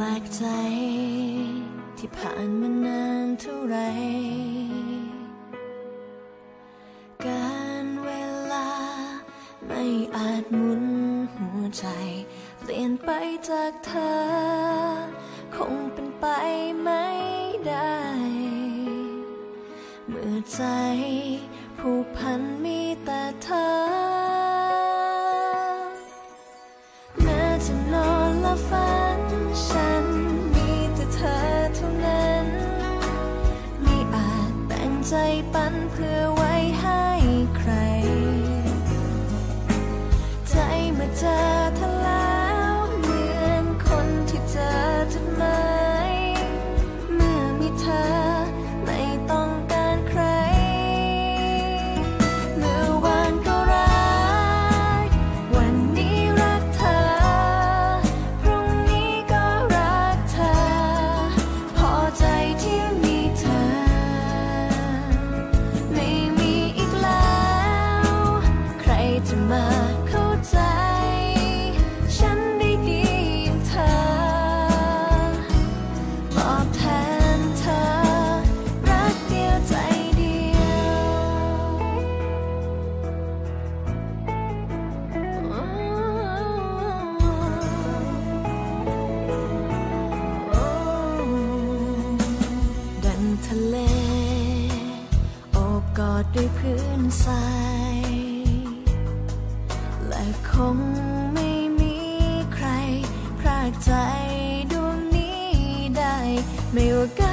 แปลกใจ ที่ผ่านมานานเท่าไร การเวลาไม่อาจหมุนหัวใจ เปลี่ยนไปจากเธอ คงเป็นไปไม่ได้ เมื่อใจผู้พันมีแต่เธอ แม้จะนอนละฝัน ใจปันเพื่อ กอดด้วยพื้นทรายและคงไม่มีใครพรากใจดวงนี้ได้ไม่ว่า